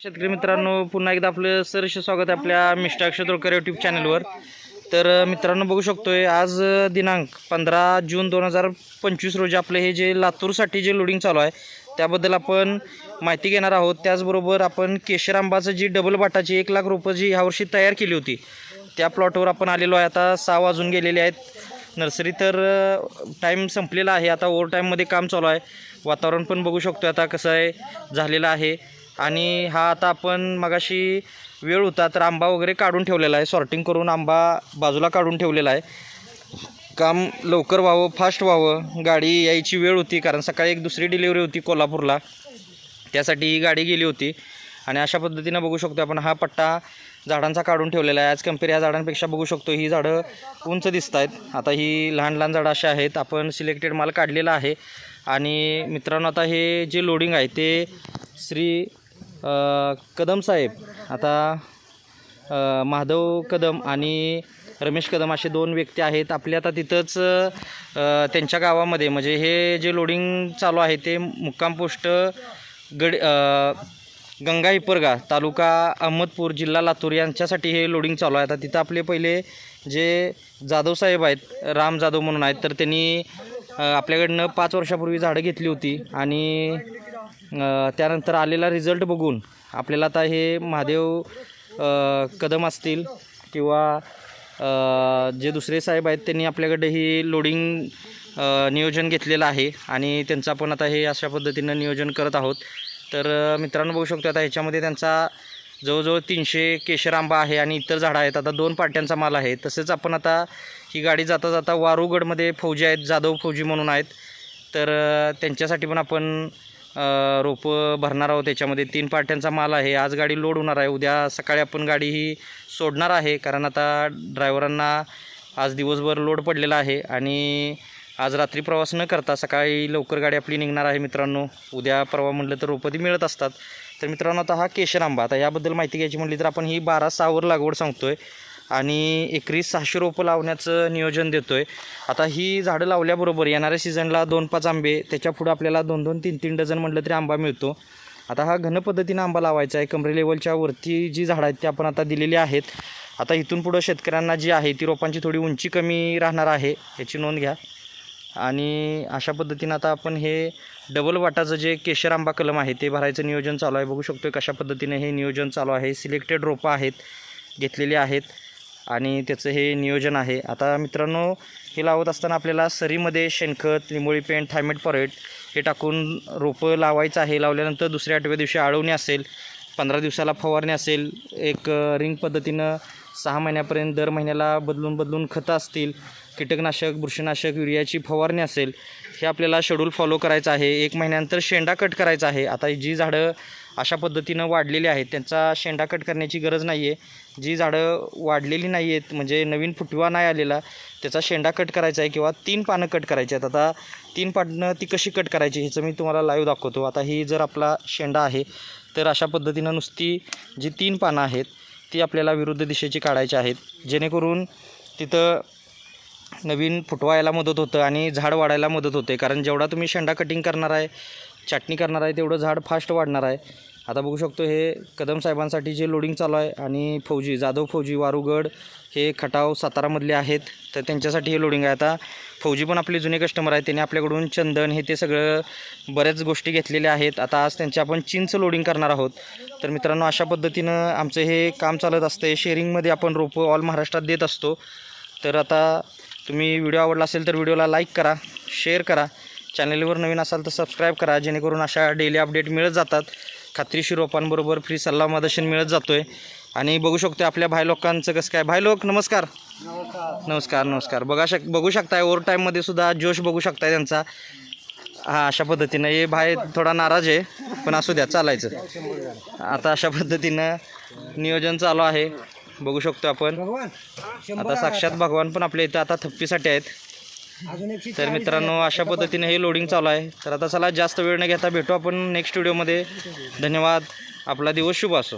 शेतकरी मित्रांनो पुन्हा एकदा आपलं सरश स्वागत आहे आपल्या मिस्टर अक्षय तोळकर यूट्यूब चॅनलवर तर मित्रांनो बघू शकतोय आज दिनांक पंधरा जून दोन हजार पंचवीस रोजी आपलं हे जे लातूरसाठी जे लोडिंग चालू आहे त्याबद्दल आपण माहिती घेणार आहोत. त्याचबरोबर आपण केशर आंबाचं जी डबल बाटाची एक लाख रुपये जी ह्यावर्षी तयार केली होती त्या प्लॉटवर आपण आलेलो आहे. आता सहा वाजून गेलेले आहेत. नर्सरी तर टाईम संपलेला आहे. आता ओव्हर टाईममध्ये काम चालू आहे. वातावरण पण बघू शकतो आता कसं आहे झालेलं आहे. आणि हा आता आपण मगाशी वेळ होता तर आंबा वगैरे काढून ठेवलेला आहे. सॉर्टिंग करून आंबा बाजूला काढून ठेवलेला आहे. काम लवकर व्हावं फास्ट व्हावं. गाडी यायची वेळ होती कारण सकाळी एक दुसरी डिलिव्हरी होती कोल्हापूरला. त्यासाठी ही गाडी गेली होती. आणि अशा पद्धतीनं बघू शकतो आपण हा पट्टा झाडांचा काढून ठेवलेला आहे. आज कंपेअर या झाडांपेक्षा बघू शकतो ही झाडं उंच दिसत आहेत. आता ही लहान लहान झाडं अशी आहेत. आपण सिलेक्टेड माल काढलेला आहे. आणि मित्रांनो आता हे जे लोडिंग आहे ते श्री कदम साहेब आता माधव कदम आणि रमेश कदम असे दोन व्यक्ती आहेत. आपले आता तिथंच त्यांच्या गावामध्ये म्हणजे हे जे लोडिंग चालू आहे ते मुक्काम पोस्ट गड गंगा हिपरगा तालुका अहमदपूर जिल्हा लातूर यांच्यासाठी हे लोडिंग चालू आहे. आता तिथं आपले पहिले जे जाधव साहेब आहेत राम जाधव म्हणून आहेत तर त्यांनी आपल्याकडनं पाच वर्षापूर्वी झाडं घेतली होती आणि त्यानंतर आलेला रिझल्ट बघून आपल्याला आता हे महादेव कदम असतील किंवा जे दुसरे साहेब आहेत त्यांनी आपल्याकडे ही लोडिंग नियोजन घेतलेलं आहे आणि त्यांचं आपण आता हे अशा पद्धतीनं नियोजन करत आहोत. तर मित्रांनो बघू शकतो आता ह्याच्यामध्ये त्यांचा जवळजवळ तीनशे केशर आंबा आहे आणि इतर झाडं आहेत. आता दोन पाट्यांचा माल आहे. तसेच आपण आता ही गाडी जाता जाता वारूगडमध्ये फौजी आहेत जाधव फौजी म्हणून आहेत. तर त्यांच्यासाठी पण आपण रोपं भरणार आहोत. त्याच्यामध्ये तीन पाट्यांचा माल आहे. आज गाडी लोड होणार आहे. उद्या सकाळी आपण गाडी ही सोडणार आहे. कारण आता ड्रायव्हरांना आज दिवसभर लोड पडलेला आहे. आणि आज रात्री प्रवास न करता सकाळी लवकर गाडी आपली निघणार आहे मित्रांनो. उद्या परवा म्हटलं तर रोपं ती मिळत असतात. तर मित्रांनो आता हा केशर आंबा. आता याबद्दल माहिती घ्यायची म्हटली तर आपण ही बारा सहावर लागवड सांगतोय. आणि एकरी सहाशे रोपं लावण्याचं नियोजन देतो आहे आता ही झाडं लावल्याबरोबर येणाऱ्या सीझनला दोन पाच आंबे त्याच्या पुढं आपल्याला दोन दोन तीन तीन डझन म्हटलं तरी आंबा मिळतो. आता हा घन पद्धतीनं आंबा लावायचा आहे. कमरे लेवलच्या वरती जी झाडं आहेत ती आपण आता दिलेली आहेत. आता इथून पुढं शेतकऱ्यांना जी आहे ती रोपांची थोडी उंची कमी राहणार आहे याची नोंद घ्या. आणि अशा पद्धतीनं आता आपण हे डबल वाटाचं जे केशर आंबा कलम आहे ते भरायचं नियोजन चालू आहे. बघू शकतो कशा पद्धतीने हे नियोजन चालू आहे. सिलेक्टेड रोपं आहेत घेतलेली आहेत. आणि त्याचं हे नियोजन आहे. आता मित्रांनो हे लावत असताना आपल्याला सरीमध्ये शेणखत लिंबोळी पेंट थायमेट पॉरेट हे टाकून रोपं लावायचं आहे. लावल्यानंतर दुसऱ्या आठव्या दिवशी आळवणी असेल पंधरा दिवसाला फवारणी असेल एक रिंग पद्धतीनं सहा महिन्यापर्यंत दर महिन्याला बदलून बदलून खतं असतील कीटकनाशक बुरशीनाशक युरियाची फवारणी असेल हे आपल्याला शेड्यूल फॉलो करायचं आहे. एक महिन्यानंतर शेंडा कट करायचा आहे. आता जी झाडं अशा पद्धतीनं वाढलेली आहेत त्यांचा शेंडा कट करण्याची गरज नाही आहे जी झाडं वाढलेली नाही आहेत म्हणजे नवीन फुटवा नाही आलेला त्याचा शेंडा कट करायचा आहे किंवा तीन पानं कट करायची आहेत. आता तीन पानं ती कशी कट करायची ह्याचं मी तुम्हाला लाईव्ह दाखवतो. आता ही जर आपला शेंडा आहे तर अशा पद्धतीनं नुसती जी तीन पानं आहेत ती आपल्याला विरुद्ध दिशेची काढायची आहेत. जेणेकरून तिथं नवीन फुटवा यायला मदत होतं आणि झाड वाढायला मदत होते. कारण जेवढा तुम्ही शेंडा कटिंग करणार आहे चटणी करणार आहे तेवढं झाड फास्ट वाढणार आहे. आता बघू शकतो हे कदम साहेबांसाठी जे लोडिंग चालू आहे आणि फौजी जाधव फौजी वारुगड हे खटाव सातारामधले आहेत. तर त्यांच्यासाठी हे लोडिंग आहे. आता फौजी पण आपले जुने कस्टमर आहेत. त्यांनी आपल्याकडून चंदन हे ते सगळं बऱ्याच गोष्टी घेतलेल्या आहेत. आता आज त्यांचे आपण चिंच लोडिंग करणार आहोत. तर मित्रांनो अशा पद्धतीनं आमचं हे काम चालत असतं शेअरिंगमध्ये आपण रोपं ऑल महाराष्ट्रात देत असतो. तर आता तुम्ही व्हिडिओ आवडला असेल तर व्हिडिओला लाईक करा शेअर करा. चॅनलवर नवीन असाल तर सबस्क्राईब करा. जेणेकरून अशा डेली अपडेट मिळत जातात. खात्रीशीर रोपांबरोबर फ्री सल्ला मार्गदर्शन मिळत जातो आहे आणि बघू शकतो आपल्या भाई लोकांचं कसं काय. भाई लोक नमस्कार. नमस्कार नमस्कार. बघा शक बघू शकताय ओव्हर टाईममध्ये सुद्धा जोश बघू शकताय त्यांचा. हां अशा पद्धतीनं. हे भाई थोडा नाराज आहे पण असू द्या चालायचं. आता अशा पद्धतीनं नियोजन चालू आहे. बघू शकतो आपण. आता साक्षात भगवान पण आपल्या इथं आता थप्पीसाठी आहेत. तर मित्रांनो अशा पद्धतीने हे लोडिंग चालू आहे. तर आता चला जास्त वेळ न घेता भेटू आपण नेक्स्ट व्हिडिओमध्ये धन्यवाद. आपला दिवस शुभ असो.